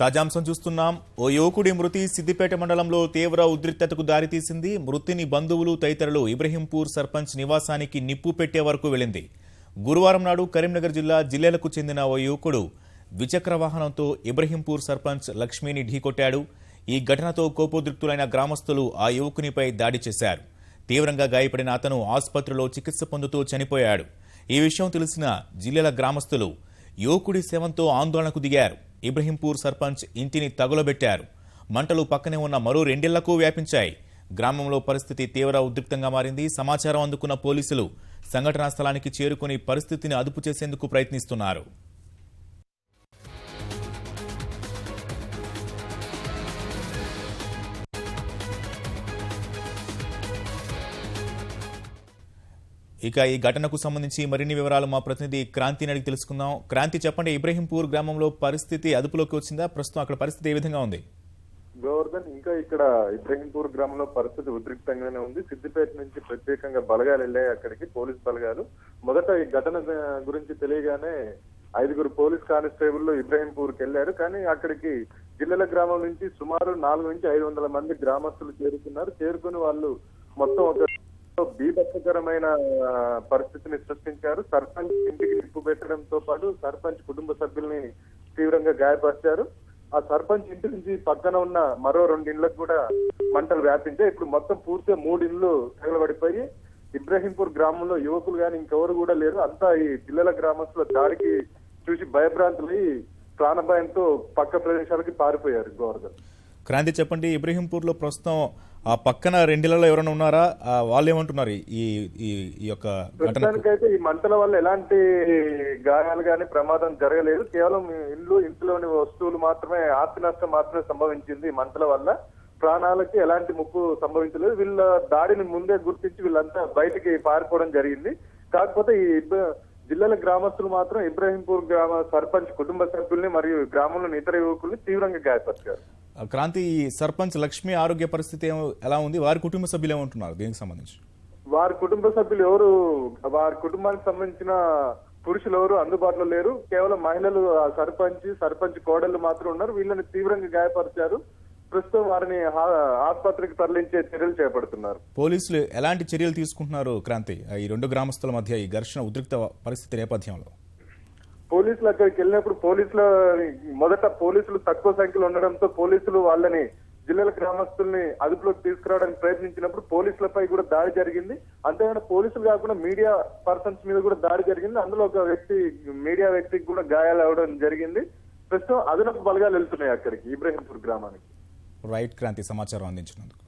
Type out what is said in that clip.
తాజాంశం చూస్తున్నాం. ఓ యువకుడి మృతి సిద్దిపేట మండలంలో తీవ్ర ఉద్రిక్తతకు దారితీసింది. మృతిని బంధువులు తదితరులు ఇబ్రహీంపూర్ సర్పంచ్ నివాసానికి నిప్పు పెట్టే వరకు వెళ్ళింది. గురువారం నాడు కరీంనగర్ జిల్లా జిల్లేలకు చెందిన ఓ యువకుడు ద్విచక్ర వాహనంతో ఇబ్రహీంపూర్ సర్పంచ్ లక్ష్మిని ఢీకొట్టాడు. ఈ ఘటనతో కోపోద్రిక్తులైన గ్రామస్తులు ఆ యువకునిపై దాడి చేశారు. తీవ్రంగా గాయపడిన అతను ఆసుపత్రిలో చికిత్స పొందుతూ చనిపోయాడు. ఈ విషయం తెలిసిన జిల్లాల గ్రామస్తులు యువకుడి శవంతో ఆందోళనకు దిగారు. ఇబ్రహీంపూర్ సర్పంచ్ ఇంటిని తగులబెట్టారు. మంటలు పక్కనే ఉన్న మరో రెండేళ్ళకు వ్యాపించాయి. గ్రామంలో పరిస్థితి తీవ్ర ఉద్రిక్తంగా మారింది. సమాచారం అందుకున్న పోలీసులు సంఘటనా స్థలానికి చేరుకుని పరిస్థితిని అదుపు చేసేందుకు ప్రయత్నిస్తున్నారు. ఇక ఈ ఘటనకు సంబంధించి మరిన్ని వివరాలు మా ప్రతినిధి క్రాంతిని అడిగి తెలుసుకుందాం. క్రాంతి చెప్పండి ఇబ్రహీంపూర్ గ్రామంలో పరిస్థితి అదుపులోకి వచ్చిందా? ప్రస్తుతం అక్కడ పరిస్థితి ఏ విధంగా ఉంది? గోవర్ధన్ ఇంకా ఇక్కడ ఇబ్రహీంపూర్ గ్రామంలో పరిస్థితి ఉద్రిక్తంగానే ఉంది. సిద్దిపేట నుంచి ప్రత్యేకంగా బలగాలు వెళ్ళాయి అక్కడికి పోలీస్ బలగాలు. మొదట ఈ ఘటన గురించి తెలియగానే ఐదుగురు పోలీస్ కానిస్టేబుల్ ఇబ్రహీంపూర్కి వెళ్ళారు. కానీ అక్కడికి జిల్లల గ్రామం నుంచి సుమారు నాలుగు నుంచి ఐదు వందల మంది గ్రామస్తులు చేరుకున్నారు. చేరుకుని వాళ్ళు మొత్తం ఒక బీభత్సకరమైన పరిస్థితిని సృష్టించారు. సర్పంచ్ ఇంటికి నిప్పు పెట్టడంతో పాటు సర్పంచ్ కుటుంబ సభ్యుల్ని తీవ్రంగా గాయపరిచారు. ఆ సర్పంచ్ ఇంటి నుంచి పక్కన ఉన్న మరో రెండు ఇండ్లకు కూడా మంటలు వ్యాపించాయి. ఇప్పుడు మొత్తం పూర్తిగా మూడు ఇండ్లు తగలబడిపోయి ఇబ్రహీంపూర్ గ్రామంలో యువకులు కానీ ఇంకెవరు కూడా లేరు. అంతా ఈ పిల్లల గ్రామస్తుల దాడికి చూసి భయభ్రాంతులై ప్రాణభయంతో పక్క ప్రదేశాలకి పారిపోయారు గోవర్ధన్. క్రాంతి చెప్పండి ఇబ్రహీంపూర్లో ప్రస్తుతం ఆ పక్కన రెండిలలో ఎవరైనా ఉన్నారా? వాళ్ళు ఏమంటున్నారు ఈ ఈ యొక్క ప్రస్తుతానికైతే ఈ మంటల వల్ల ఎలాంటి గాయాలు కానీ ప్రమాదం జరగలేదు. కేవలం ఇల్లు ఇంట్లోని వస్తువులు మాత్రమే ఆస్తి నష్టం మాత్రమే సంభవించింది ఈ మంటల వల్ల. ప్రాణాలకి ఎలాంటి ముప్పు సంభవించలేదు. వీళ్ళ దాడిని ముందే గుర్తించి వీళ్ళంతా బయటికి పారిపోవడం జరిగింది. కాకపోతే ఈ జిల్లాల గ్రామస్తులు మాత్రం ఇబ్రహీంపూర్ గ్రామ సర్పంచ్ కుటుంబ సభ్యుల్ని మరియు గ్రామంలోని ఇతర యువకుల్ని తీవ్రంగా గాయపరిచారు. క్రాంతి సర్పంచ్ లక్ష్మి ఆరోగ్య పరిస్థితి ఎలా ఉంది? వారి కుటుంబ సభ్యులు ఏమంటున్నారు దీనికి సంబంధించి? వారి కుటుంబ సభ్యులు ఎవరు? వారి కుటుంబానికి సంబంధించిన పురుషులు ఎవరు? అందుబాటులో లేరు. కేవలం మహిళలు సర్పంచ్ సర్పంచ్ కోడళ్ళు మాత్రం ఉన్నారు. వీళ్ళని తీవ్రంగా గాయపరిచారు. ప్రస్తుతం వారిని ఆసుపత్రికి తరలించే చర్యలు చేపడుతున్నారు. పోలీసులు ఎలాంటి చర్యలు తీసుకుంటున్నారు క్రాంతి? ఈ రెండు గ్రామస్తుల మధ్య ఈ ఘర్షణ ఉద్రిక్త పరిస్థితి నేపథ్యంలో. పోలీసులు అక్కడికి వెళ్ళినప్పుడు పోలీసుల మొదట పోలీసులు తక్కువ సంఖ్యలో ఉండడంతో పోలీసులు వాళ్ళని జిల్లాల గ్రామస్తుల్ని అదుపులోకి తీసుకురావడానికి ప్రయత్నించినప్పుడు పోలీసులపై కూడా దాడి జరిగింది. అంతేగాని పోలీసులు కాకుండా మీడియా పర్సన్స్ మీద కూడా దాడి జరిగింది. అందులో ఒక వ్యక్తి మీడియా వ్యక్తికి కూడా గాయాలు అవడం జరిగింది. ప్రస్తుతం అదనపు బలగాలు వెళ్తున్నాయి అక్కడికి ఇబ్రహీంపూర్ గ్రామానికి. రైట్ క్రాంతి సమాచారం అందించినందుకు.